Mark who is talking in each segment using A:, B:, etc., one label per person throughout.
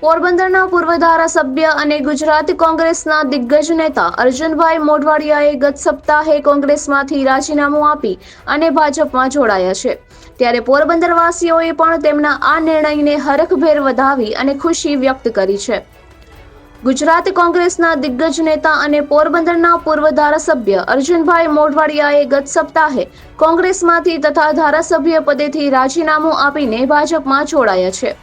A: પોરબંદરના પૂર્વ ધારાસભ્ય અને ગુજરાત કોંગ્રેસના દિગ્ગજ નેતા અર્જુનભાઈ મોઢવાડિયાએ ગત સપ્તાહે કોંગ્રેસમાંથી રાજીનામું આપી અને ભાજપમાં જોડાયા છે. ત્યારે પોરબંદરવાસીઓએ પણ તેમના આ નિર્ણયને હરખભેર વધાવી અને ખુશી વ્યક્ત કરી છે. ગુજરાત કોંગ્રેસના દિગ્ગજ નેતા અને પોરબંદરના પૂર્વ ધારાસભ્ય અર્જુનભાઈ મોઢવાડિયાએ ગત સપ્તાહે કોંગ્રેસમાંથી તથા ધારાસભ્ય પદેથી રાજીનામું આપીને ભાજપમાં જોડાયા છે.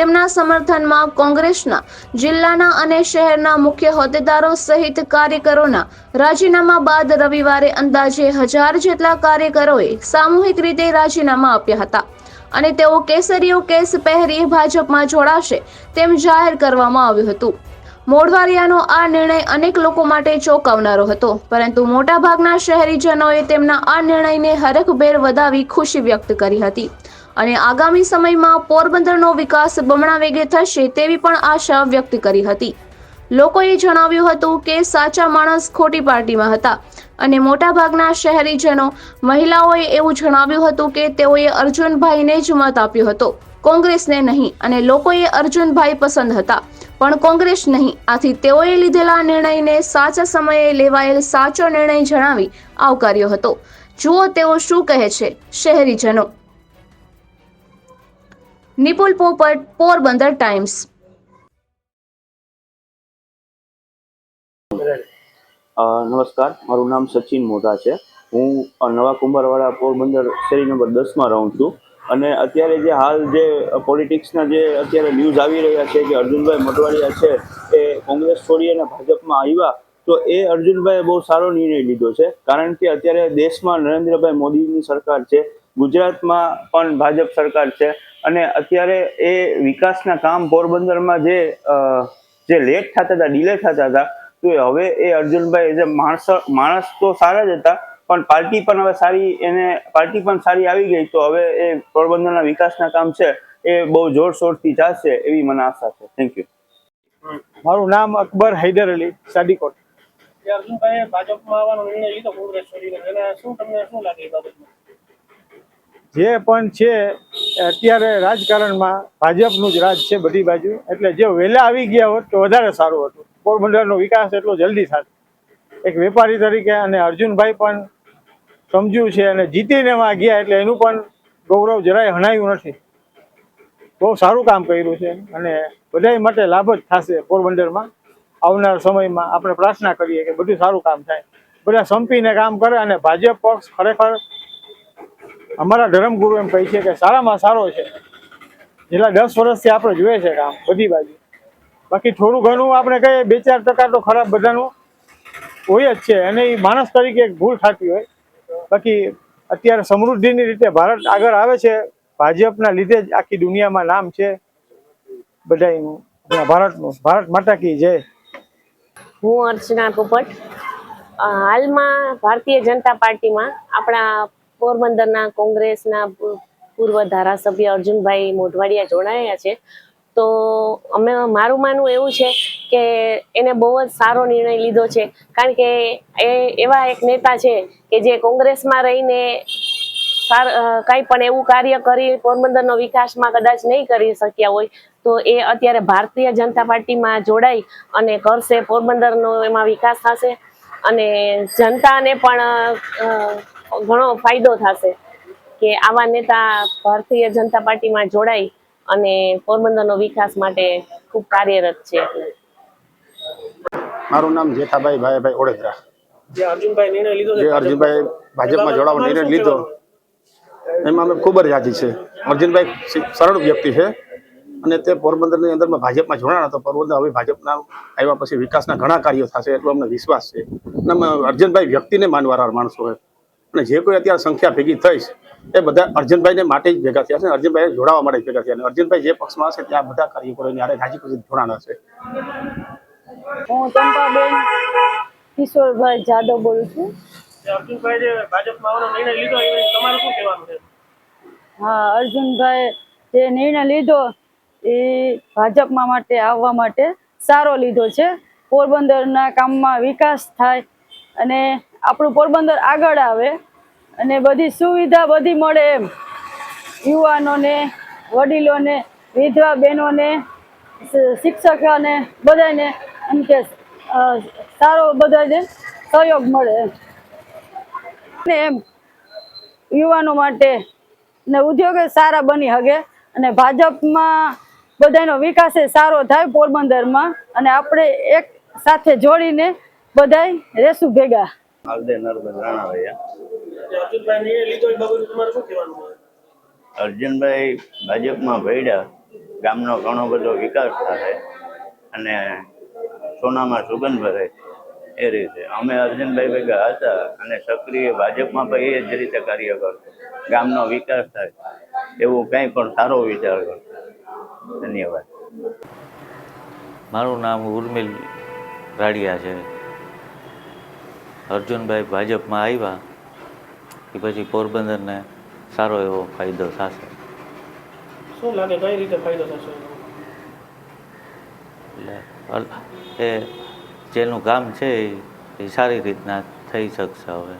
A: તેમના સમર્થનમાં કોંગ્રેસના જિલ્લાના અને શહેરના મુખ્ય હોદ્દેદારો સહિત કાર્યકરોના રાજીનામા બાદ રવિવારે અંદાજે હજાર જેટલા કાર્યકરોએ સામૂહિક રીતે રાજીનામા આપ્યા હતા. અને તેઓ કેસરીઓ કેસ પહેરી ભાજપમાં જોડાશે તેમ જાહેર કરવામાં આવ્યું હતું. મોઢવારિયાનો આ નિર્ણય અનેક લોકો માટે ચોંકાવનારો હતો, પરંતુ મોટાભાગના શહેરીજનોએ તેમના આ નિર્ણયને હરખભેર વધાવી ખુશી વ્યક્ત કરી હતી. અને આગામી સમયમાં પોરબંદરનો વિકાસ બમણા વેગે થશે તેવી પણ આશા વ્યક્ત કરી હતી. લોકોએ જણાવ્યું હતું કે સાચા માણસ ખોટી પાર્ટીમાં હતા અને મોટાભાગના શહેરીજનો મહિલાઓએ એવું જણાવ્યું હતું કે તેઓએ અર્જુનભાઈને જ મત આપ્યો હતો. કોંગ્રેસને નહીં અને લોકોએ અર્જુનભાઈ પસંદ હતા. પણ કોંગ્રેસ નહીં. આથી તેઓએ લીધેલા નિર્ણયને સાચા સમયે લેવાયેલ સાચો નિર્ણય જણાવી આવકાર્યો હતો. જુઓ તેઓ શું કહે છે, શહેરીજનો. નિપુલ પોપટ પોરબંદર ટાઈમ્સ.
B: નમસ્કાર. મારું નામ સચિન મોઢા છે. હું નવા કુંભારવાડા પોરબંદર શેરી નંબર દસમાં રહું છું. અને અત્યારે જે હાલ જે પોલિટિક્સના જે અત્યારે ન્યૂઝ આવી રહ્યા છે કે અર્જુનભાઈ મટવાડિયા છે, એ કોંગ્રેસ છોડી અને ભાજપમાં આવ્યા, તો એ અર્જુનભાઈએ બહુ સારો નિર્ણય લીધો છે. કારણ કે અત્યારે દેશમાં નરેન્દ્રભાઈ મોદીની સરકાર છે, ગુજરાતમાં પણ ભાજપ સરકાર છે. અને અત્યારે એ વિકાસના કામ પોરબંદરમાં જે જે લેટ થતા હતા ડિલે થતા હતા તો એ હવે એ અર્જુનભાઈ જે માણસ માણસ તો સારા જ હતા પણ પાર્ટી પણ હવે સારી એને પાર્ટી પણ સારી આવી ગઈ તો હવે એ પોરબંદરના વિકાસના કામ છે એ બહુ જોરશોરથી ચાલશે એવી મને આશા છે. થેન્ક યુ
C: મારું નામ અકબર હૈદર અલી સાદીકોટ.
D: કે ભાજપમાં આવવાનો નિર્ણય લીધો કોંગ્રેસ છોડીને. એને શું તમને શું લાગે એ બાબતમાં?
C: જે પણ છે અત્યારે રાજકારણમાં ભાજપનું જ રાજ છે બધી બાજુ. એટલે જે વહેલા આવી ગયા હોત તો વધારે સારું હતું. પોરબંદરનો વિકાસ એટલો જલ્દી થાય એક વેપારી તરીકે અને અર્જુનભાઈ પણ સમજ્યું છે અને જીતીને એમાં ગયા એટલે એનું પણ ગૌરવ જરાય હણાયું નથી. બહુ સારું કામ કર્યું છે અને બધાય માટે લાભ જ થશે પોરબંદરમાં. આવનાર સમયમાં આપણે પ્રાર્થના કરીએ કે બધું સારું કામ થાય. બધા સંપીને કામ કરે અને ભાજપ પક્ષ ખરેખર અમારા ધર્મગુરુ એમ કહે છે કે સારામાં સારો છે. છેલ્લા દસ વર્ષથી આપણે જોઈએ છે કામ, બધી બાજુ. બાકી થોડું ઘણું આપણે કહીએ, બે ચાર ટકા તો ખરાબ બધાનું હોય જ છે. અને એ માણસ તરીકે એક ભૂલ થતી હોય. બાકી અત્યારે સમૃદ્ધિની રીતે ભારત આગળ આવે છે. ભાજપના લીધે જ આખી દુનિયામાં નામ છે. બધાયનું ભારતનું. ભારત માતા કી જય.
E: હું અર્ચના પોપટ. હાલમાં ભારતીય જનતા પાર્ટીમાં આપણા પોરબંદરના કોંગ્રેસના પૂર્વ ધારાસભ્ય અર્જુનભાઈ મોઢવાડિયા જોડાયા છે. તો અમે, મારું માનવું એવું છે કે એને બહુ જ સારો નિર્ણય લીધો છે. કારણ કે એ, એવા એક નેતા છે કે જે કોંગ્રેસમાં રહીને કાંઈ પણ એવું કાર્ય કરી પોરબંદરનો વિકાસમાં કદાચ નહીં કરી શક્યા હોય, તો એ અત્યારે ભારતીય જનતા પાર્ટીમાં જોડાઈ અને કરશે પોરબંદરનો એમાં વિકાસ થશે. અને જનતાને પણ ઘણો ફાયદો થશે કે આવા નેતા ભારતીય જનતા પાર્ટીમાં જોડાઈ અને પોરબંદરનો વિકાસ માટે ખૂબ કાર્યરત છે.
F: મારું નામ જેઠાભાઈ ભાઈભાઈ ઓળેદરા
D: જે અર્જુનભાઈ નિર્ણય લીધો છે
F: જે અર્જુનભાઈ ભાજપમાં જોડાવાનો નિર્ણય લીધો. એમાં અમે ખૂબ જ રાજી છે. અર્જુનભાઈ સરળ વ્યક્તિ છે અને તે પોરબંદરની અંદરમાં ભાજપમાં જોડાણા તો પોરબંદર હવે ભાજપના આવ્યા પછી વિકાસના ઘણા કાર્યો થશે એટલો અમને વિશ્વાસ છે. અને અમે અર્જુનભાઈ વ્યક્તિને માનવાળા માણસો છે. અને જે કોઈ અત્યારે સંખ્યા ભેગી થઈશ એ બધા અર્જુનભાઈને માટે જ ભેગા થયા છે અર્જુનભાઈ જોડાવા માટે જ ભેગા થયા અને અર્જુનભાઈ જે પક્ષમાં હશે ત્યાં બધા કાર્યકરોની આરે રાજી ખુશી જોડાણા છે.
G: હું ચંપાબેન કિશોરભાઈ જાદવ બોલું છું.
D: અર્જુનભાઈ જે ભાજપમાં આવવાનો નિર્ણય લીધો એ તમારું શું કહેવાનું છે?
G: હા અર્જુનભાઈ જે નિર્ણય લીધો એ ભાજપમાં માટે આવવા માટે સારો લીધો છે. પોરબંદરના કામમાં વિકાસ થાય અને આપણું પોરબંદર આગળ આવે અને બધી સુવિધા બધી મળે એમ. યુવાનોને, વડીલોને, વિધવા બહેનોને, શિક્ષકોને, બધાને એમ કે સારો બધાને સહયોગ મળે એમ. ને એમ, યુવાનો માટે ને ઉદ્યોગો સારા બની શકે અને ભાજપમાં બધાનો વિકાસ સારો થાય પોરબંદરમાં અને આપણે એક સાથે જોડીને બધાય રેસું ભેગા.
H: હાલદે નર્મદ રાણાભાઈ
D: અર્જુનભાઈ
H: ભાજપમાં ભેડ્યા ગામનો ઘણો બધો વિકાસ થાય અને સોનામાં સુગંધ ભરે એ રીતે. અમે અર્જુનભાઈ ભેગા હતા અને સક્રિય ભાજપમાં પણ એ જ રીતે કાર્ય કરતો ગામનો વિકાસ થાય એવું કંઈ પણ સારો વિચાર કરતો ધન્યવાદ.
I: મારું નામ ઉર્મિલ રાડિયા છે. અર્જુનભાઈ ભાજપમાં આવ્યા એ પછી પોરબંદરને સારો એવો ફાયદો થશે.
D: શું લાગે કઈ રીતે ફાયદો થશે?
I: એટલે અલ- એ જેનું કામ છે એ- એ સારી રીતના થઈ શકશે હવે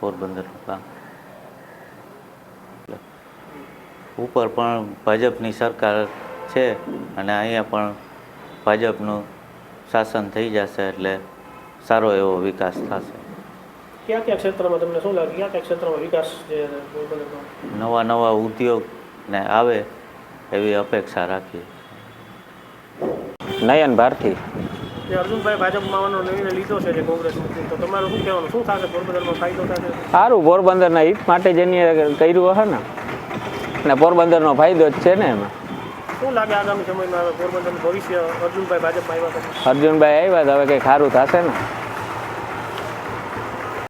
I: પોરબંદરનું કામ ઉપર પણ ભાજપની સરકાર છે અને અહીંયા પણ ભાજપનું શાસન થઈ જશે એટલે સારો એવો વિકાસ થશે.
D: ક્યાં ક્યાં ક્ષેત્રમાં તમને શું લાગે? ક્યાં ક્યાં ક્ષેત્રમાં વિકાસ જે
I: નવા નવા ઉદ્યોગ ને આવે એવી અપેક્ષા રાખીએ.
J: નયન ભારતી.
D: જે અર્જુનભાઈ ભાજપમાં આવવાનો નિર્ણય લીધો છે જે કોંગ્રેસ તો તમારું શું કહેવાનું? શું થશે? પોરબંદરમાં ફાયદો થશે?
J: સારું પોરબંદરના હિત માટે જેની કર્યું હશે ને? ને પોરબંદરનો ફાયદો જ છે ને એમાં.
D: શું લાગે આગામી સમયમાં પોરબંદરનું ભવિષ્ય અર્જુનભાઈ ભાજપમાં આવ્યા
J: અર્જુનભાઈ આવ્યા હવે કંઈ સારું થશે ને?